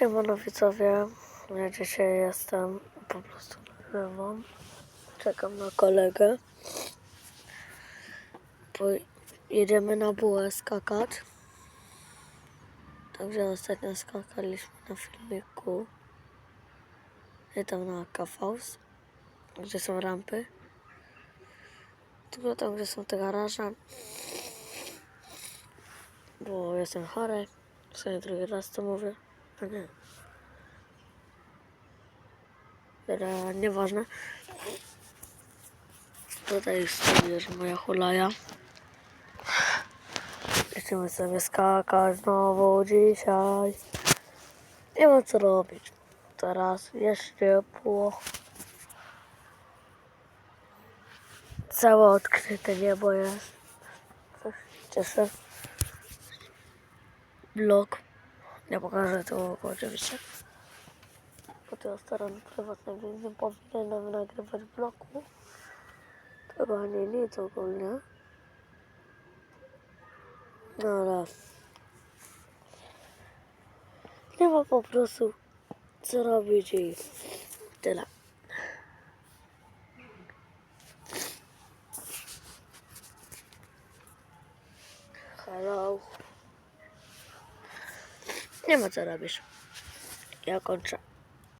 Siemano widzowie, ja dzisiaj jestem po prostu nagrywam. Czekam na kolegę. Bo jedziemy na bułę skakać. Także ostatnio skakaliśmy na filmiku. I tam na Kafaus, gdzie są rampy. Tylko tam, gdzie są te garaże. Bo jestem chory. W sumie drugi raz to mówię. Nie. Dobra, nieważne. Tutaj sobie, że moja hulaja. Lecimy sobie skakać znowu dzisiaj. Nie ma co robić. Teraz jest ciepło. Całe odkryte niebo jest. Cieszę. Blok. Ja pokażę to oczywiście. Bo to stronę prywatnego nie powinienem nagrywać bloku. Tego nie nic ogólnie. No ale nie ma po prostu co robić i tyle. Hello. Nie ma co robisz. Ja kończę.